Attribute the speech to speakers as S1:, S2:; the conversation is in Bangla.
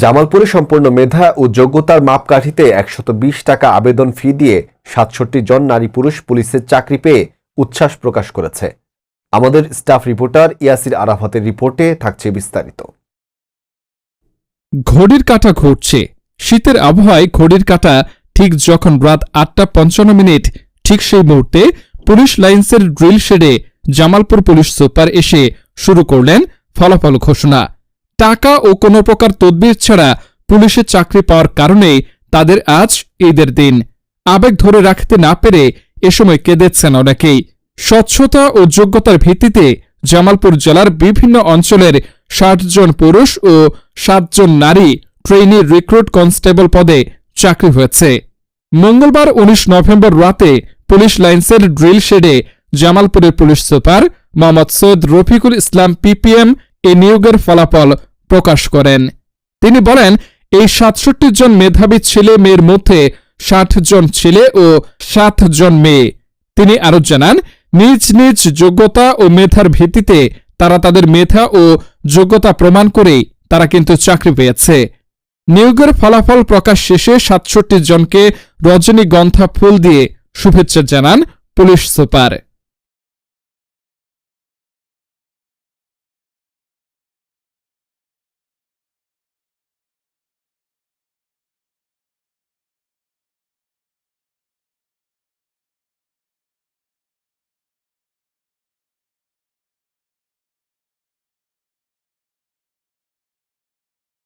S1: জামালপুরে সম্পূর্ণ মেধা ও যোগ্যতার মাপকাঠিতে একশত বিশ টাকা আবেদন ফি দিয়ে সাতষট্টি জন নারী পুরুষ পুলিশের চাকরি পেয়ে উচ্ছ্বাস প্রকাশ করেছে। আমাদের স্টাফ রিপোর্টার ইয়াসির আরাফাতের রিপোর্টে থাকছে বিস্তারিত।
S2: ঘড়ির কাঁটা ঘুরছে শীতের আবহাওয়ায় ঘড়ির কাঁটা ঠিক যখন রাত আটটা পঞ্চান্ন মিনিট, ঠিক সেই মুহূর্তে পুলিশ লাইন্সের ড্রিল শেডে জামালপুর পুলিশ সুপার এসে শুরু করলেন ফলাফল ঘোষণা। টাকা ও কোনো প্রকার তদবির ছাড়া পুলিশে চাকরি পাওয়ার কারণে তাদের আজ ঈদের দিন। আবেগ ধরে রাখতে না পেরে এ সময় কেঁদেছেন অনেকেই। স্বচ্ছতা ও যোগ্যতার ভিত্তিতে জামালপুর জেলার বিভিন্ন অঞ্চলের ষাট জন পুরুষ ও সাতজন নারী ট্রেনি রিক্রুট কনস্টেবল পদে চাকরি হয়েছে। মঙ্গলবার ১৯ নভেম্বর রাতে পুলিশ লাইন্সের ড্রিল শেডে জামালপুরের police super Mohammad Syed Rafiqul Islam PPM এই নিয়োগের ফলাফল প্রকাশ করেন। তিনি বলেন, এই সাতষট্টি জন মেধাবী ছেলে মেয়ের মধ্যে ষাট জন ছেলে ও সাত জন মেয়ে। তিনি আরও জানান, নিজ নিজ যোগ্যতা ও মেধার ভিত্তিতে তারা তাদের মেধা ও যোগ্যতা প্রমাণ করেই তারা কিন্তু চাকরি পেয়েছে। নিয়োগের ফলাফল প্রকাশ শেষে সাতষট্টি জনকে রজনীগন্ধা ফুল দিয়ে শুভেচ্ছা জানান পুলিশ সুপার।